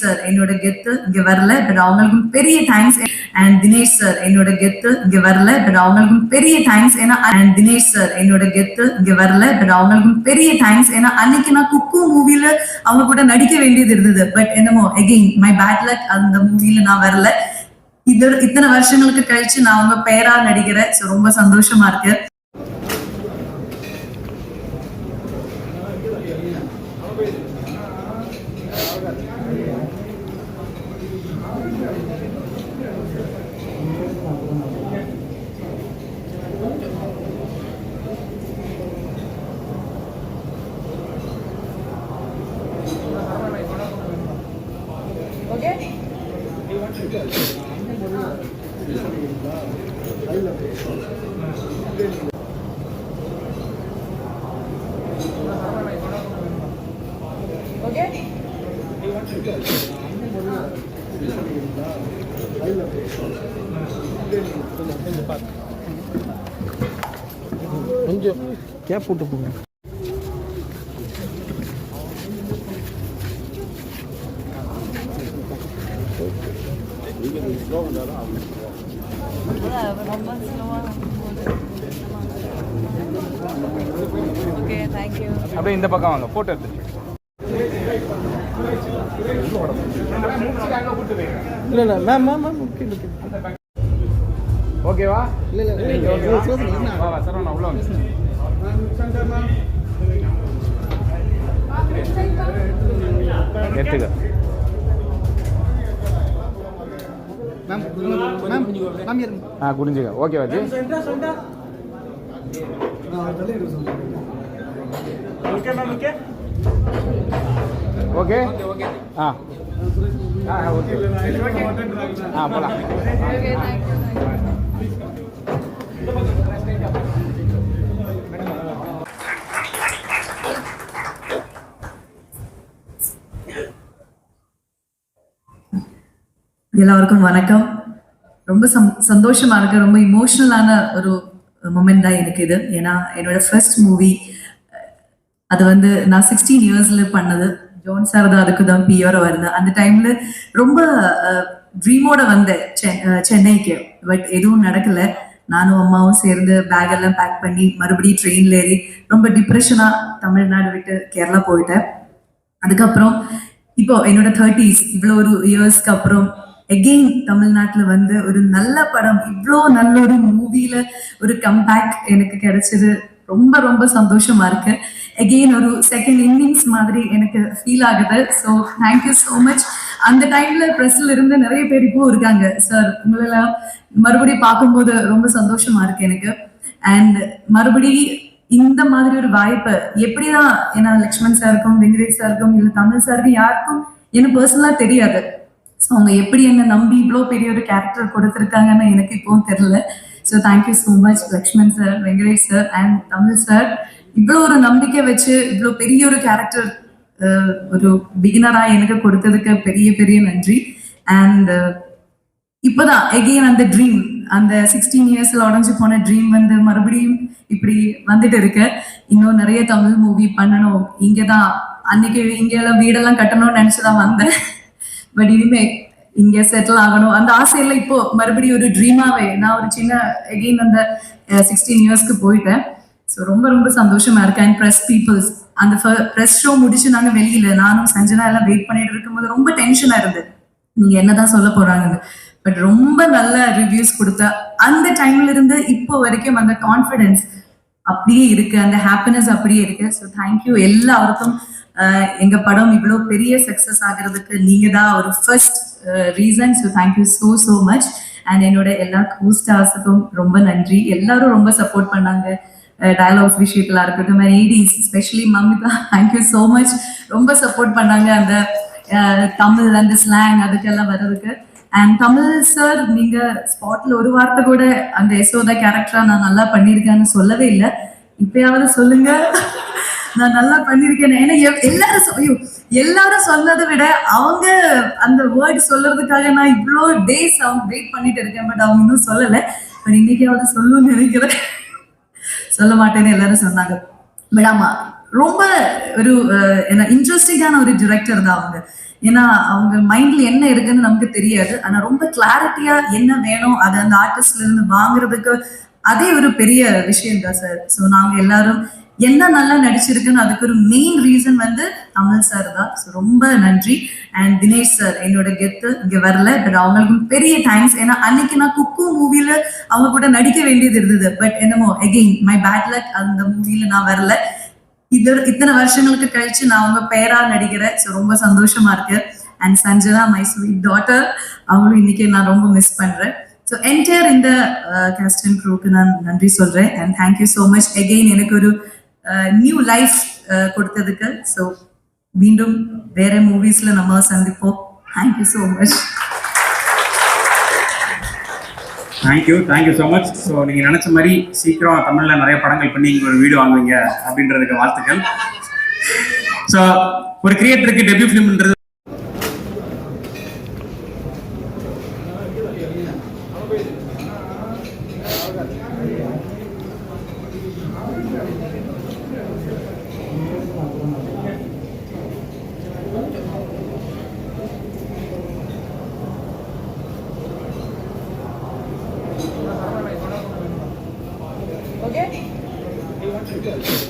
Sir என்னோட கெத்து இங்க வரல பட் அவங்களுக்கும் பெரிய தேங்க்ஸ் அண்ட் தினேஷ் சார் என்னோட கெத்து இங்க வரல பட் அவங்களுக்கும் பெரிய தேங்க்ஸ் ஏன்னா அண்ட் தினேஷ் சார் என்னோட கெத்து இங்க வரல பட் அவங்களுக்கும் பெரிய தேங்க்ஸ் ஏன்னா அன்னைக்கு நான் குக்கு மூவில அவங்க கூட நடிக்க வேண்டியது இருந்தது. பட் என்னமோ அகெயின் மை பேட் லக் அந்த மூவில நான் வரல. இது இத்தனை வருஷங்களுக்கு கழிச்சு நான் அவங்க பேரா நடிக்கிறேன். ரொம்ப சந்தோஷமா இருக்கு. கொஞ்சம் கேப் போட்டு போங்க ஓகே தேங்க்யூ அப்படியே இந்த பக்கம் வாங்க போட்டோ எடுத்து இல்லை இல்லை ma'am ma'am ma'am okay okay ஓகேவா இல்லை இல்லை ஓகேவா? சரவணா, உள்ள வாங்க. எடுத்துக்க மேம் மேம் மேம் இருங்க ஆ குடிஞ்சுக்க ஓகே வாஜி. ஓகே ஆ. ஆ ஓகே ஆ போலாம். எல்லாருக்கும் வணக்கம். ரொம்ப சம் சந்தோஷமா இருக்கு. ரொம்ப இமோஷனலான ஒரு மொமெண்ட் தான் எனக்கு இது. ஏன்னா என்னோட ஃபர்ஸ்ட் மூவி அது வந்து நான் சிக்ஸ்டீன் இயர்ஸ்ல பண்ணது. ஜோன் சார் தான் அதுக்கு தான் பியோர வருது அந்த டைம்ல ரொம்ப ட்ரீமோட வந்தேன். செ- சென்னைக்கு. பட் எதுவும் நடக்கல. நானும் அம்மாவும் சேர்ந்து பேக் எல்லாம் பேக் பண்ணி மறுபடியும் ட்ரெயின்ல ஏறி ரொம்ப டிப்ரெஷனா தமிழ்நாடு விட்டு கேரளா போயிட்டேன். அதுக்கப்புறம் இப்போ என்னோட தேர்ட்டிஸ் இவ்வளோ ஒரு இயர்ஸ்க்கு அப்புறம் எகெயின் தமிழ்நாட்டுல வந்து ஒரு நல்ல படம் இவ்வளோ நல்ல ஒரு மூவியில ஒரு கம்பேக் எனக்கு கிடைச்சது. ரொம்ப ரொம்ப சந்தோஷமா இருக்கு. எகெயின் ஒரு செகண்ட் இன்னிங்ஸ் மாதிரி எனக்கு ஃபீல் ஆகுது. ஸோ தேங்க்யூ ஸோ மச் அந்த டைம்ல ப்ரெஸ்ல இருந்து நிறைய பேர் இப்போ இருக்காங்க. சார் உங்களெல்லாம் மறுபடியும் பார்க்கும்போது ரொம்ப சந்தோஷமா இருக்கு எனக்கு. அண்ட் மறுபடி இந்த மாதிரி ஒரு வாய்ப்பு எப்படிதான் ஏன்னா லக்ஷ்மண் சாருக்கும் வெங்கடேஷ் சாருக்கும் இல்லை தமிழ் சாருக்கும் யாருக்கும் எனக்கு பர்சனலா தெரியாது. ஸோ அவங்க எப்படி என்ன நம்பி இவ்வளோ பெரிய ஒரு கேரக்டர் கொடுத்துருக்காங்கன்னு எனக்கு இப்போவும் தெரியல. So thank you so much Lakshman sir Venkatesh sir and Tamil sir இவ்வளோ ஒரு நம்பிக்கை வச்சு இவ்வளோ பெரிய ஒரு கேரக்டர் ஒரு பிகினரா எனக்கு கொடுத்ததுக்கு பெரிய பெரிய நன்றி. அண்ட் இப்போதான் எகெயின் அந்த ட்ரீம் அந்த சிக்ஸ்டீன் இயர்ஸ்ல உடஞ்சு போன ட்ரீம் வந்து மறுபடியும் இப்படி வந்துட்டு இருக்கு. இன்னும் நிறைய தமிழ் மூவி பண்ணணும். இங்கதான் அன்னைக்கு இங்கே எல்லாம் வீடெல்லாம் கட்டணும்னு நினைச்சுதான் வந்தேன். பட் இனிமே இங்க செட்டில் ஆகணும். அந்த ஆசையில இப்போ மறுபடியும் ஒரு ட்ரீமாவே நான் ஒரு சின்ன எகெயின் அந்த சிக்ஸ்டீன் இயர்ஸ்க்கு போயிட்டேன். ஸோ ரொம்ப ரொம்ப சந்தோஷமா இருக்கு. அண்ட் ப்ரெஸ் பீப்புள்ஸ் அந்த ப்ரெஸ் ஷோ முடிச்சு நாங்கள் வெளியில நானும் சஞ்சனா எல்லாம் வெயிட் பண்ணிட்டு இருக்கும்போது ரொம்ப டென்ஷனா இருந்தது. நீங்க என்னதான் சொல்ல போறாங்கன்னு. பட் ரொம்ப நல்ல ரிவ்யூஸ் கொடுத்த அந்த டைம்ல இருந்து இப்போ வரைக்கும் அந்த கான்ஃபிடென்ஸ் அப்படியே இருக்கு. அந்த ஹாப்பினஸ் அப்படியே இருக்கு. ஸோ தேங்க்யூ எல்லாருக்கும் எங்க படம் இவ்வளோ பெரிய சக்சஸ் ஆகிறதுக்கு நீங்க தான் ஒரு first reason so thank you so so much and என்னோட எல்லா கோ ஸ்டார்ஸுக்கும் ரொம்ப நன்றி. எல்லாரும் ரொம்ப சப்போர்ட் பண்ணாங்க. டயலாக்ஸ் விஷயத்துல இருக்கட்டும் ADs specially Mamitha thank you so much ரொம்ப சப்போர்ட் பண்ணாங்க அந்த தமிழ் அந்த ஸ்லாங் அதுக்கெல்லாம் வர்றதுக்கு. அண்ட் தமிழ் சார் நீங்க ஸ்பாட்ல ஒரு வார்த்தை கூட அந்த யசோதா கேரக்டரா நான் நல்லா பண்ணியிருக்கேன்னு சொல்லவே இல்லை. இப்பயாவது சொல்லுங்க. நான் நல்லா பண்ணியிருக்கேன் ஏன்னா எல்லாரும் ஐயோ, எல்லாரும் சொன்னதை விட அவங்க அந்த வேர்ட் சொல்றதுக்காக நான் இவ்வளோ டேஸ் அவங்க வெயிட் பண்ணிட்டு இருக்கேன். பட் அவங்க இன்னும் சொல்லலை. பட் இன்னைக்காவது சொல்லணும்னு நினைக்கிறேன். சொல்ல மாட்டேன்னு எல்லாரும் சொன்னாங்க. பட் ஆமா ரொம்ப ஒரு அஹ், என்ன இன்ட்ரெஸ்டிங்கான ஒரு டிரெக்டர் தான் அவங்க. ஏன்னா அவங்க மைண்ட்ல என்ன இருக்குன்னு நமக்கு தெரியாது. ஆனா ரொம்ப கிளாரிட்டியா என்ன வேணும் அதை அந்த ஆர்டிஸ்ட்ல இருந்து வாங்குறதுக்கு அதே ஒரு பெரிய விஷயம் தான் சார் ஸோ நாங்க எல்லாரும் என்ன நல்லா நடிச்சிருக்குன்னு அதுக்கு ஒரு மெயின் ரீசன் வந்து தமிழ் சார் தான். ஸோ ரொம்ப நன்றி. அண்ட் தினேஷ் சார் என்னோட கெத்து இங்க வரல. பட் அவங்களுக்கும் பெரிய தேங்க்ஸ் ஏன்னா அன்னைக்கு நான் குக்கு மூவில அவங்க கூட நடிக்க வேண்டியது இருந்தது. பட் என்னமோ அகெயின் மை பேட் லக் அந்த மூவில நான் வரல. இது இத்தனை வருஷங்களுக்கு கழிச்சு நான் அவங்க பேரா நடிக்கிறேன். ஸோ ரொம்ப சந்தோஷமா இருக்கு. And Sanjana my sweet daughter அவங்களும் இன்னைக்கு நான் ரொம்ப மிஸ் பண்றேன். ஸோ என்டையர் இந்த கேஸ்டன் அண்ட் க்ரூக்கு நான் நன்றி சொல்றேன். And thank you so much again எனக்கு ஒரு நியூ லைஃப் கொடுத்ததுக்கு. ஸோ மீண்டும் வேற மூவிஸ்ல நம்ம சந்திப்போம். Thank you so much thank you thank you so much so நீங்கள் நினச்ச மாதிரி சீக்கிரம் தமிழில் நிறைய படங்கள் பண்ணி இங்கே ஒரு வீடு வாங்குவீங்க அப்படின்றதுக்கு வாழ்த்துக்கள். ஸோ ஒரு கிரியேட்டருக்கு டெபியூ ஃபிலிம்ன்றது Okay? Yeah.